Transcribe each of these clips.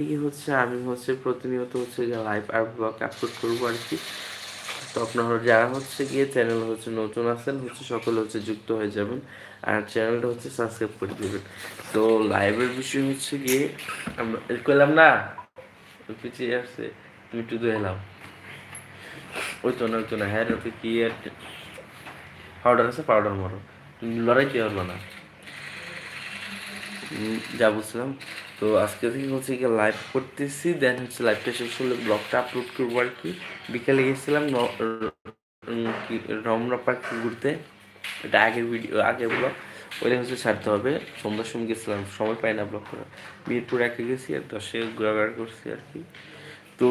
থেকে হচ্ছে আমি হচ্ছে প্রতিনিয়ত হচ্ছে গিয়ে লাইভ আর ব্লগ আপলোড করব আর কি। তো আপনারা যারা হচ্ছে গিয়ে চ্যানেল হচ্ছে নতুন আছেন, হচ্ছে সকলে হচ্ছে যুক্ত হয়ে যাবেন আর চ্যানেলটা হচ্ছে সাবস্ক্রাইব করে দেবেন। তো লাইভের বিষয় হচ্ছে গিয়ে আমরা করলাম না পিছিয়ে আসছে, তুমি একটু এলাম। ওই তো না, ওই তো না হ্যাঁ কি পাউডার আছে পাউডার মারো। তুমি লড়াইতে পারব না। যা বুঝলাম। তো আজকে থেকে হচ্ছে গিয়ে লাইভ করতেছি দেন হচ্ছে লাইভটা শেষ হলে ব্লগটা আপলোড করব আর কি। বিকেলে গেছিলাম রমনা পার্ক ঘুরতে। এটা আগের ভিডিও আগের ব্লগ ওইটা হচ্ছে ছাড়তে হবে। সন্ধ্যার সময় গেছিলাম, সময় পাই না ব্লগ করা মিরপুর একে গেছি আর দশে ঘোরাঘুরা করছি আর কি। তো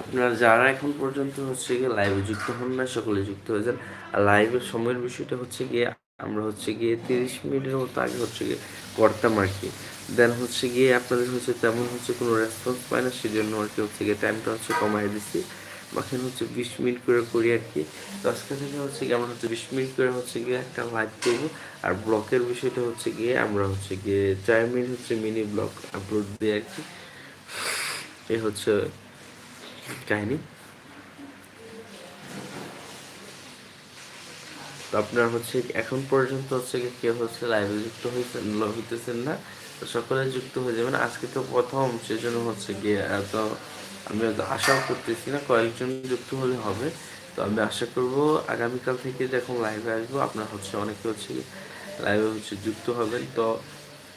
আপনারা যারা এখন পর্যন্ত হচ্ছে গিয়ে লাইভে যুক্ত হন না, সকলে যুক্ত হয়ে যান। আর লাইভের সময়ের বিষয়টা হচ্ছে গিয়ে আমরা হচ্ছে গিয়ে তিরিশ মিনিটের মতো আগে হচ্ছে গিয়ে করতাম আর কি। দেন হচ্ছে গিয়ে আপনাদের হচ্ছে তেমন হচ্ছে কোনো রেসপন্স পায় না সেই জন্য আর কি হচ্ছে গিয়ে টাইমটা হচ্ছে কমাই দিচ্ছি এখন হচ্ছে বিশ মিনিট করে করি আর কি। আজকে থেকে হচ্ছে গিয়ে আমরা হচ্ছে বিশ মিনিট করে হচ্ছে গিয়ে একটা লাইভ করব। আর ব্লকের বিষয়টা হচ্ছে গিয়ে আমরা হচ্ছে গিয়ে চার মিনিট হচ্ছে মিনি ব্লগ আপলোড দিই আর কি। এই হচ্ছে কাহিনী। তো আপনার হচ্ছে এখন পর্যন্ত হচ্ছে কেউ হচ্ছে লাইভে যুক্ত হয়েছেন হইতেছেন না। তো সকলে যুক্ত হয়ে যাবেন। আজকে তো প্রথম, সেজন্য হচ্ছে গিয়ে এত আমি আশাও করতেছি না, কয়েকজন যুক্ত হলে হবে। তো আমি আশা করব আগামীকাল থেকে যখন লাইভে আসব, আপনার হচ্ছে অনেকে হচ্ছে লাইভে হচ্ছে যুক্ত হবেন। তো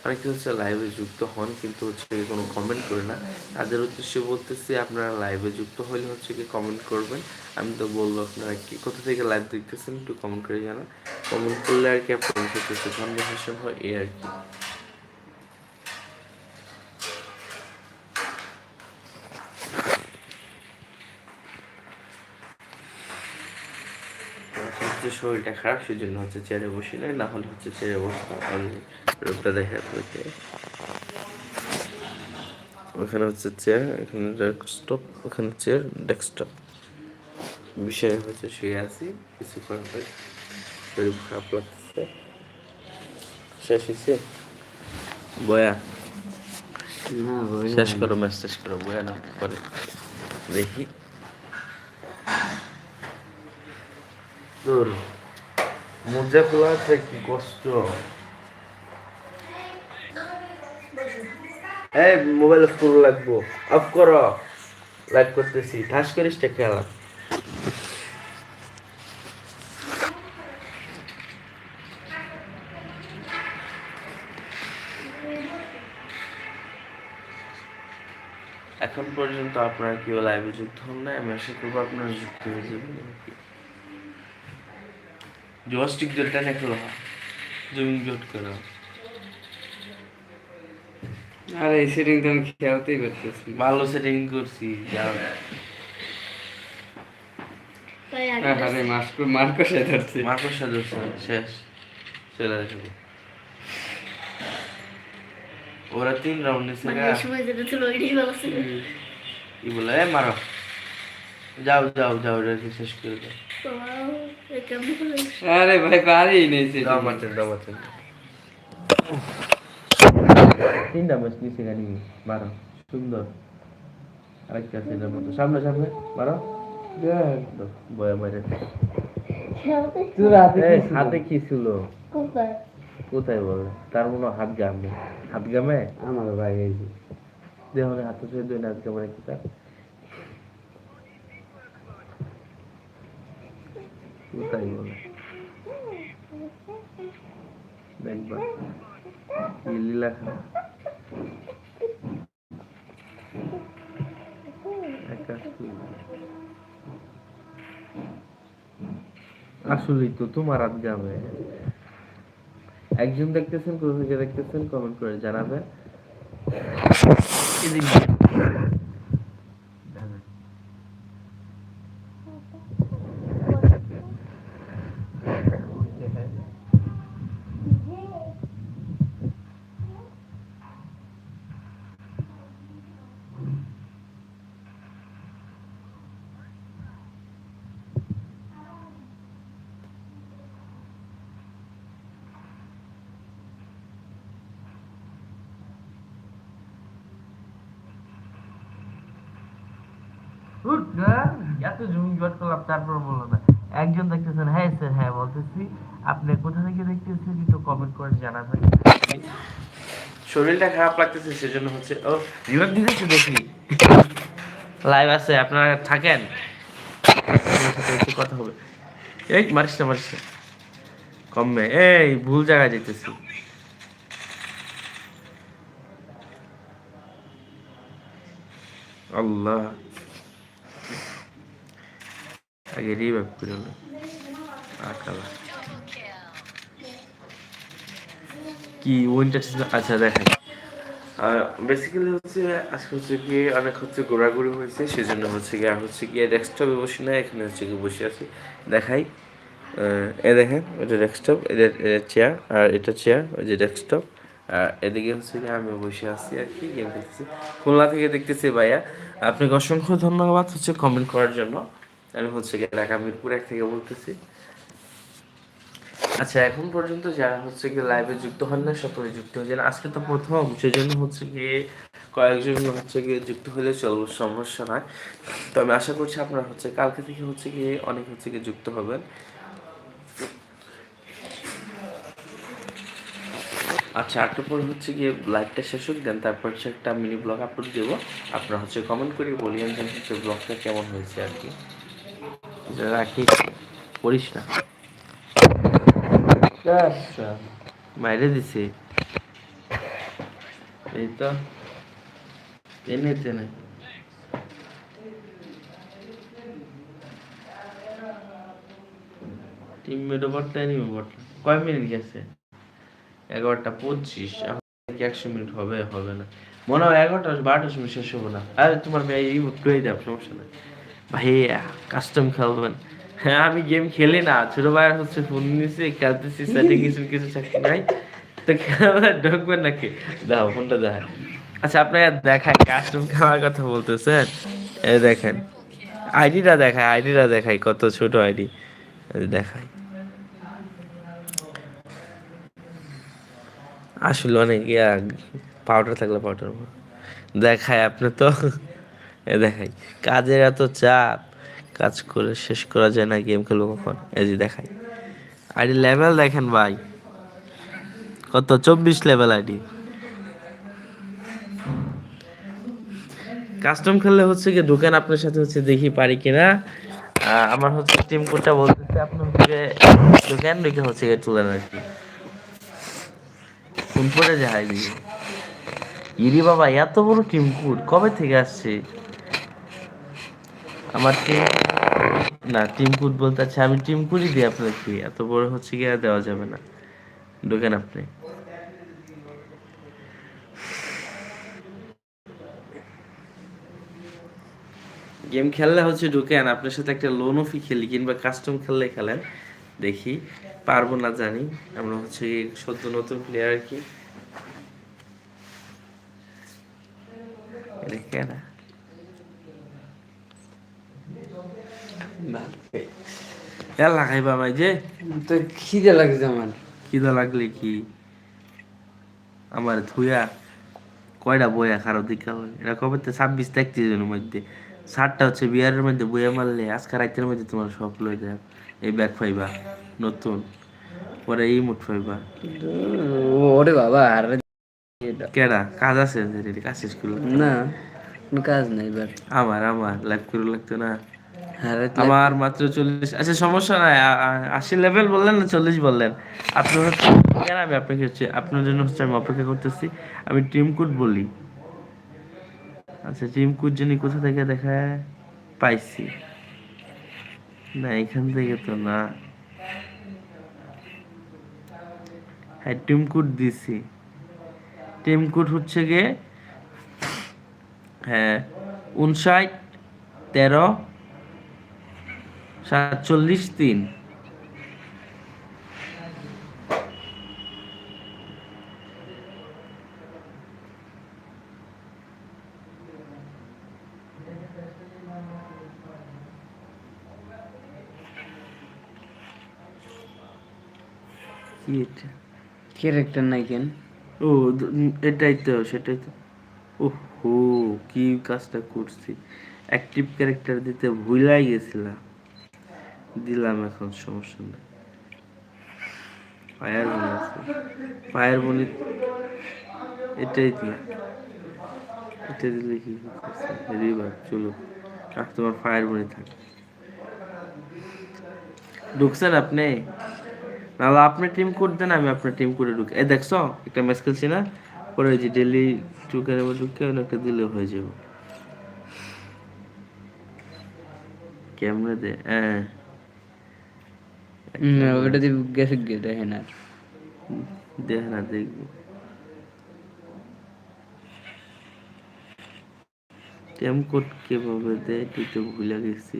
অনেকে হচ্ছে লাইভে যুক্ত হন, কিন্তু হচ্ছে কোনো কমেন্ট করে না। তাদের উদ্দেশ্যে বলতেছি, আপনারা লাইভে যুক্ত হলে হচ্ছে কি কমেন্ট করবেন। আমি তো বলব আপনারা কি, কোথা থেকে লাইভ দেখতেছেন একটু কমেন্ট করে জানান। কমেন্ট করলে আর কি আপনাদের সাথে হচ্ছে কনভারসেশন হয়, এই আর কি। শরীরটা খারাপ সেই জন্য হচ্ছে চেয়ারে বসি না হলে হচ্ছে চেয়ারে বসতাম। রোগটা দেখা আপনাকে। ওখানে হচ্ছে চেয়ার এখানে ডেস্কটপ ওখানে চেয়ার ডেস্কটপ বিষয় হচ্ছে শুয়ে আছি কিছু করার শরীর খারাপ লাগছে। শেষ হয়েছে? বয়া? শেষ করো ম্যাচ শেষ করো বয়া না পরে। দেখি। তোর মোজা খোলাতে কি কষ্ট? মোবাইল ফুল লাগবো। অফ করো। লাইভ করতেছি। ঠাস করিস এখন পর্যন্ত আপনারা কেউ লাইভে যুক্ত হন না আমি আশা করব আপনারা যুক্ত হয়ে যাবেন। জোয়াস্টিক জলটা না খেলো জট করো। আর এই সেটিং তো আমি খেলতেই পারতেছি ভালো সেটিং করছি যাও। আরে মাস্কো মার্কো সে ধরছে মার্কস শেষ। চলে আসবে ওরা তিন রাউন্ড নিচ্ছে কি বলে? এ মারো। যাও যাও যাও রেখে শেষ করে দাও। আরে ভাই পারি নেই দাও। তিনটা ম্যাচ নিচে গানি মারো সুন্দর। আরেকটা এটার মতো। সামনে সামনে। দাও, বয়া তোর হাতে কি ছিল? কোথায়? বলে? তার মনে হাত গামে হাত গামে আমার ভাই এই দেহ হাতে ছুঁয়ে দুই হাত গামে কি তার। কোথায় বলে? দেখবা লীলা। আসলেই তো তোমার আজ গ্রামে একজন দেখতেছেন কোথা থেকে দেখতেছেন? কমেন্ট করে জানাবেন। তারপর বলল না একজন দেখতেছেন হ্যাঁ স্যার হ্যাঁ বলতেছি। আপনি কোথা থেকে দেখতেছেন একটু কমেন্ট করে জানাবেন। শরীরটা খারাপ লাগতেছে সেজন্য হচ্ছে ও রিভার দিতেছে দেখি। লাইভ আছে আপনারা থাকেন? একটু কথা হবে। এই মারিস না মারিস না। কমবে। এই ভুল জায়গায় যেতেছি। আল্লাহ। আগে রিভাইভ করে লো আকালা কি উইন্টার আচ্ছা দেখেন বেসিক্যালি হচ্ছে আজকে হচ্ছে কি অনেক হচ্ছে ঘোরাঘুরি হয়েছে সেজন্য হচ্ছে কি আর হচ্ছে কি ডেস্কটপে বসে না এখানে হচ্ছে কি বসে আছি দেখাই এ দেখেন এটা ডেস্কটপ এটা চেয়ার আর এটা চেয়ার ওই যে ডেস্কটপ আর এদিকে হচ্ছে কি আমি বসে আছি আর কি গেম খেলতেছি খুলনা থেকে দেখতেছি ভাইয়া। আপনাকে অসংখ্য ধন্যবাদ হচ্ছে কমেন্ট করার জন্য। আমি হচ্ছে কি ঢাকা মিরপুর এক থেকে বলতেছি। আচ্ছা এখন পর্যন্ত যারা হচ্ছে কি লাইভে যুক্ত হন না, সকলে যুক্ত হয়ে যান। আজকে তো প্রথম, সেজন্য হচ্ছে কি কয়েকজন হচ্ছে কি যুক্ত হলে চলবে, সমস্যা নয়। তো আমি আশা করছি আপনারা হচ্ছে কালকে থেকে হচ্ছে কি অনেক হচ্ছে কি যুক্ত হবেন। আচ্ছা একটু পর হচ্ছে গিয়ে লাইভটা শেষ হোক দেন তারপর হচ্ছে একটা মিনি ব্লগ আপলোড দেবো। আপনারা হচ্ছে কমেন্ট করে বলিয়েন যে হচ্ছে ব্লগটা কেমন হয়েছে আর কি। রাখি করিস না। বাইরে দিছে। এই তো টেনে টেনে। টিম মেট ওভারটা এনিমি ওভারটা কয় মিনিট গেছে? এগারোটা পঁচিশ। কি একশো মিনিট হবে হবে না। মনে হয় এগারোটা বারোটার সময় শেষ হব না। আরে তোমার মেয়ে এই টুয়ে দেব সমস্যা নেই। ভাইয়া কাস্টম খেলবেন। হ্যাঁ আমি গেম খেলি না। ছোট ভাইয়ের হচ্ছে ফোন নিয়েছি খেলতেছি, সেটিং কিছু কিছু চাকরি নাই। তো খেলা ঢুকবেন নাকি? দাও ফোনটা দেখা আচ্ছা আপনাকে দেখায় কাস্টম খেলার কথা বলতেছেন। এই দেখেন আইডিটা দেখায় আইডিটা দেখাই, কত ছোট আইডি দেখায় আসলে অনেক পাউডার থাকলে পাউডার দেখায় আপনি তো। এ দেখাই। কাজের এত চাপ, কাজ করে শেষ করা যায় না গেম খেলব কখন? এই যে দেখাই। আইডি লেভেল দেখেন ভাই। কত? চব্বিশ লেভেল আইডি। কাস্টম খেললে হচ্ছে কি ঢুকেন আপনার সাথে হচ্ছে দেখি পারি কিনা। আমার হচ্ছে টিম কোডটা বলতেছে, আপনি হচ্ছে ঢুকেন, ঢুকে হচ্ছে গিয়ে তুলেন আর কি ফোন করে যায় দিয়ে ইরি বাবা, এত বড় টিম কোড কবে থেকে আসছে? আমার টিম না টিম কুট বলতে আছে, আমি টিম কুটই দিই আপনাকে এত বড় হচ্ছে কি আর দেওয়া যাবে না। ঢোকেন আপনি। গেম খেললে হচ্ছে ঢুকেন, আপনার সাথে একটা লোন অফি খেলি কিংবা কাস্টম খেললে খেলেন, দেখি, পারব না জানি, আমরা হচ্ছে সদ্য নতুন প্লেয়ার কি? এটা কেনা এর লাগাইবা ভাই যে? তো খিদে লাগছে আমার। খিদা লাগলে কি? আমার থুয়া কয়টা বইয়া খারাপ দিকা হয় এটা কবে তো ছাব্বিশ একত্রিশ জনের মধ্যে। ষাটটা হচ্ছে বিয়ারের মধ্যে বইয়া মারলে আজকে রাতের মধ্যে তোমার সব লই যায়। এই ব্যাগ পাইবা নতুন। পরে এই মুঠ পাইবা। ওরে বাবা আর কেডা? কাজ আছে? কাজ শেষ করল। না কোনো কাজ নাই এবার। আমার আমার। লাইভ করে লাগতো না। আমার মাত্র চল্লিশ আচ্ছা সমস্যা নাই আশি লেভেল বললেন না চল্লিশ বললেন? আপনার হচ্ছে আমি আপনাকে হচ্ছে আপনার জন্য হচ্ছে আমি অপেক্ষা করতেছি, আমি টিম বলি। আচ্ছা টিম কোড জানি কোথা থেকে দেখা পাইছি। না, এখান থেকে তো না। হ্যাঁ টিম কোড দিছি। টিম হচ্ছে গিয়ে হ্যাঁ উনষাট, তেরো সাতচল্লিশ তিন। ক্যারেক্টার নাই কেন? ও এটাই তো সেটাই তো। ওহো কি কাজটা করছি। অ্যাক্টিভ ক্যারেক্টার দিতে ভুলাই গেছিলাম। দিলাম এখন, সমস্যা নেই। ফায়ার বনি আছে। ফায়ার বনি এটাই দিলাম। এটা দিলে কি রিভার চলো আর তোমার ফায়ার বনি থাকে। ঢুকছেন আপনি? নাহলে আপনি টিম কোড দেন, আমি আপনার টিম কোডে ঢুকে। এই দেখছ, একটা ম্যাচ খেলছি না? পরে ওই যে ডেলি মধ্যে ঢুকে একটা দিলে হয়ে যাবে। কেমনে দে হ্যাঁ। না ওটা দিয়ে গেছে গিয়ে দেখেন আর দেখ না দেখব টেম কোড কীভাবে দেয় তুই তো ভুলে গেছি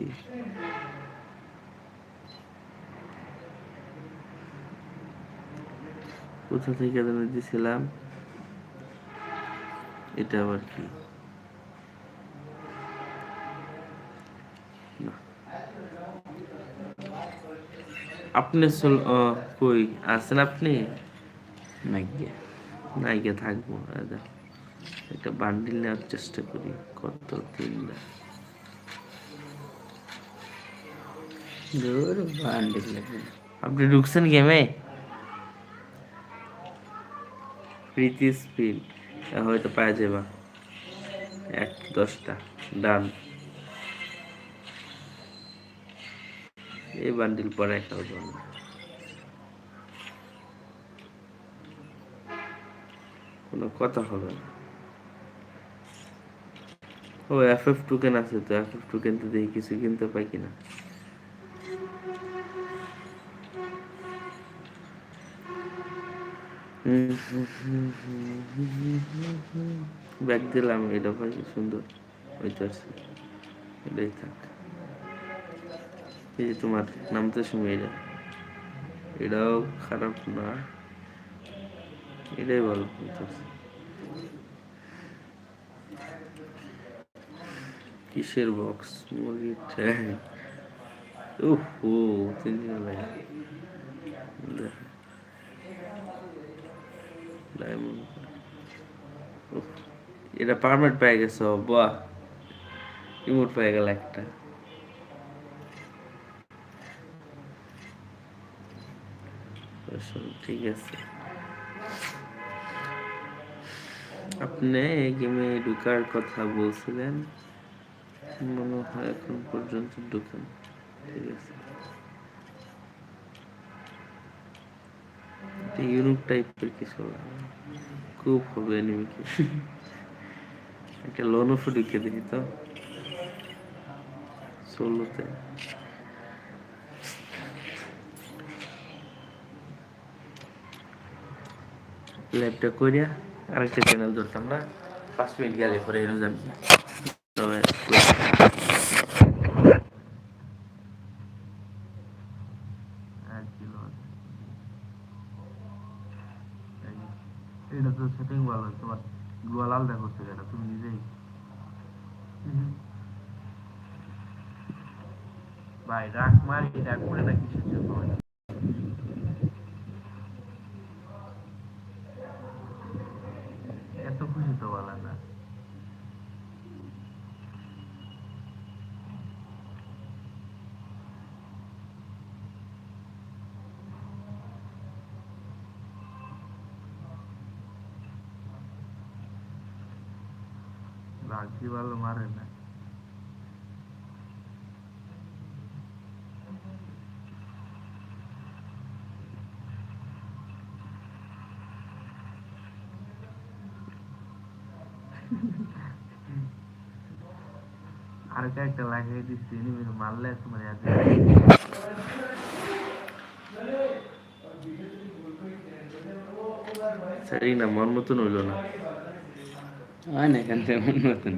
কোথা থেকে যেন দিছিলাম এটা আবার কি আপনি কই আছেন আপনি? নাইকে থাকব আর দেখো, একটা বান্ডিল নেওয়ার চেষ্টা করি কত তিনটা আপনি ঢুকছেন গেমে? প্রীতি স্পিন হয়তো পাওয়া যাবে। এক দশটা ডান। এই বান্ডিল পরে খেলব না কোনো কথা হবে না। ও এফ এফ টোকেন আছে তো এফ এফ টোকেন তো দেখি কিছু কিনতে পাই কিনা। ব্যাগ দিলাম, এটা ভাই, সুন্দর। হইতেছে এটাই থাক। এই যে তোমার নামতে সময় এটা এটাও খারাপ না। এটাই ভালো কিসের বক্স মুরগির উহ ও লাগে ডায়মন্ড এটা পারমানেন্ট পেয়ে গেছো, বাহ। ইমোট পেয়ে গেল একটা। ঠিক আছে। আপনি এই গেমে ঢুকার কথা বলছিলেন, মনে হয় এখন পর্যন্ত ঢুকেন, ঠিক আছে। ইউনিক টাইপের কিছু খুব হবে এনিমিকে একটা লোনও ঢুকে দিই তো। ষোলোতে। ল্যাপটা করিয়া আরেকটা চ্যানেল ধরতাম না। পাঁচ মিনিট গেলে পরে এনে যাবি। তবে। এটা তো সেটিং ভালো, তোমার গ্লোয়াল আলাদা করতে গেলে তুমি নিজেই। ভাই রাখ মারি রাখ করে না কিসের ভাই? এত খুশি তো বলা না লাঠি ভালো মারে না আর একটা লাগিয়ে দিচ্ছি এনিমি মারলে তোমার এত সরি না মন মতন হইল না হয় না এখান থেকে মন মতন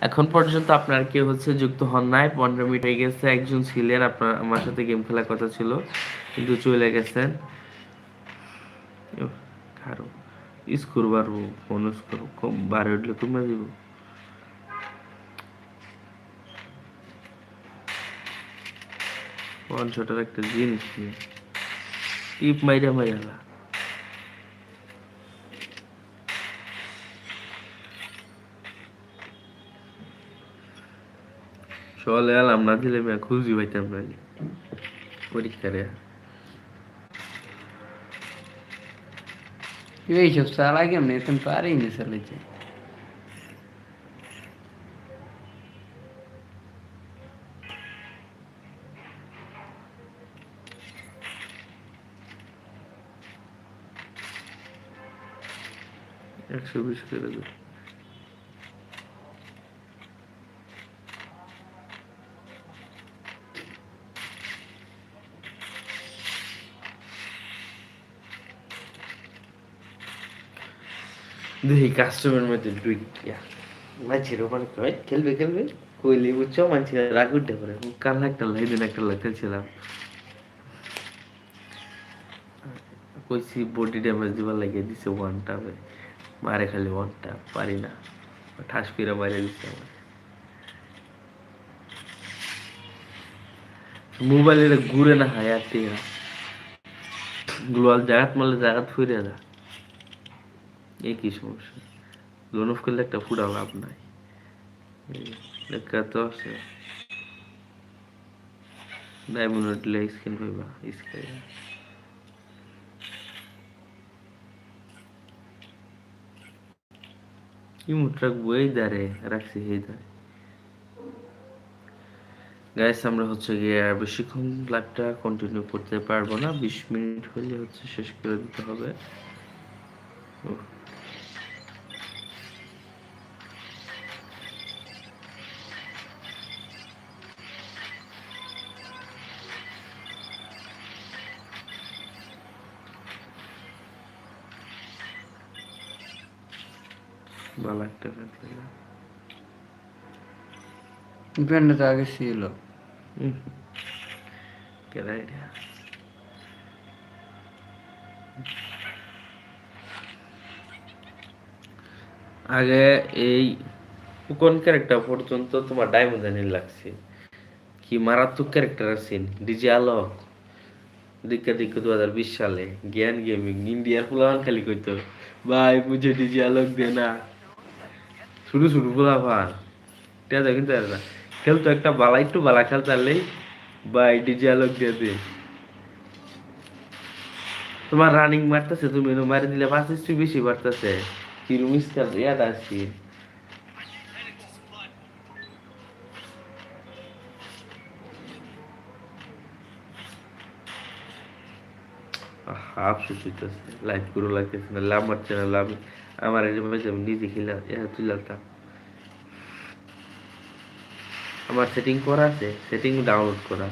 এখন পর্যন্ত আপনার কেউ হচ্ছে যুক্ত হন নাই। পনেরো মিনিট হয়ে গেছে, একজন ছিলেন, আপনার, আমার সাথে গেম খেলার কথা ছিল, কিন্তু চলে গেছেন। খারো স্কোর বাড়বো ফোন স্কোর, কম বাড়ে উঠলে কমে দিব। পঞ্চটার একটা জিনিস নিয়ে। টিপ মাইরা মাইরা চলে এলাম না দিলে আমি খুঁজি পাইতাম না। পরীক্ষারে এইসব চালা কেমন এতেন পারেই না চালাইতে একশো বিশ করে দেবো। দেখি কাস্টমার মধ্যে দুই মানছির ওখানে খেলবে খেলবে? কইলি, বুঝছ? মানছি রাগ উঠতে কাল একটা লাই দিন একটা লাই খেলছিলাম। কইছি বডি ড্যামেজ দিবার লাগে দিছে ওয়ান টাপে মারে খালি ওয়ান টাপ পারি না। ঠাস ফিরে মারে দিচ্ছে আমার মোবাইলে ঘুরে না হায় টিয়া। গ্লোয়াল জাগাত মারলে জাগাত ফুরে যা এই কি সমস্যা? লোন করলে একটা ফুডা লাভ নাই। তো আছে। ডায়মন্ড উঠলে স্ক্রিন পাইবা স্ক্রিন ইমোট রাখব এই দাঁড়ে রাখছি এই দাঁড়ে গাইস আমরা হচ্ছে গিয়ে বেশিক্ষণ লাইভটা কন্টিনিউ করতে পারব না। বিশ মিনিট হলে হচ্ছে শেষ করে দিতে হবে। ভালো একটা ব্যাপার। প্যান্টটা তো আগে ছিল। আগে এই কোন ক্যারেক্টার পর্যন্ত তোমার ডায়মন্ড জানি লাগছে? কি মারাত্মক ক্যারেক্টার আছেন ডিজে আলোক দিকে দিকে দু হাজার বিশ সালে জ্ঞান গেমিং ইন্ডিয়ার ফুলান খালি কইতো ভাই মুঝে ডিজে আলোক দে না। শুরু শুরু ফুলা ভার ঠিক আছে কিন্তু খেলতো একটা বালা, একটু বালা খেলতে পারলেই ভাই ডিজে আলোক দিয়ে দে। তোমার রানিং মারতেছে, তুমি মারি দিলে পাঁচ স্ত্রী বেশি মারতেছে। কিরম ইস্কাল ইয়াদ আসছি হাফ সুচিতেছে লাইভ করে লাগতেছে না, লাভ মারছে না, লাভ আমার এই মাঝে আমি নিজে খেলা ইহা তুলাতাম আমার সেটিং করা আছে সেটিং ডাউনলোড করা।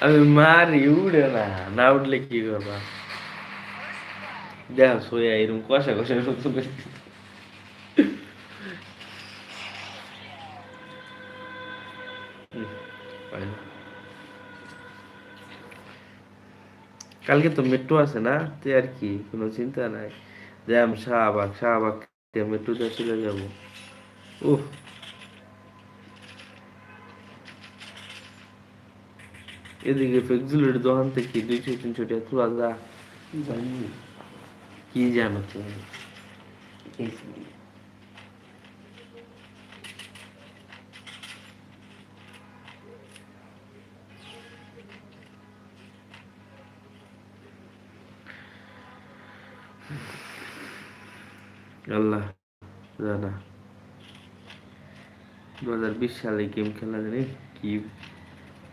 আমি মারি, উড়ে না না উঠলে কি করবা? দেখ, সোয়া এরকম কষা কষা কালকে তো মেট্রো আছে না? তুই আর কি কোনো চিন্তা নাই। জ্যাম শাহবাগ শাহবাগ থেকে মেট্রোতে চলে যাব। উফ। এদিকে ফেকজুলের দোকান থেকে দুইশো তিনশো টাকা তোলা যা। কি জানো। তুমি? আল্লাহ, জানা। দু হাজার বিশ সালে গেম খেলা জানি কি?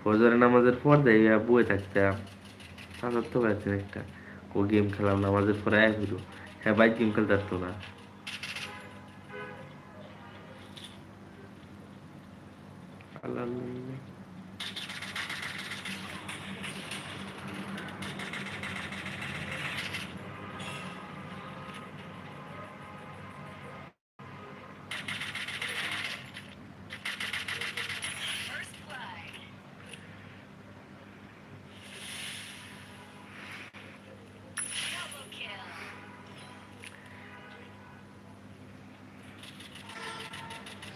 ফজরের নামাজের পর দেয় বয়ে থাকতাম। হাজার তো একটা। ও গেম খেলাম? নামাজের পরে এক হ্যাঁ বাইক গেম খেলতে পারতো না আল্লাহ আল্লাহ, আল্লাহ।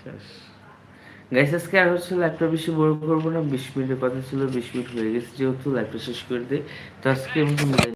শেষ গাইস আজকে আর হচ্ছে লাইভটা বেশি বড় করব না, বিশ মিনিটের কথা ছিল, বিশ মিনিট হয়ে গেছে যেহেতু লাইভটা শেষ করে দিই। তো আজকে মতো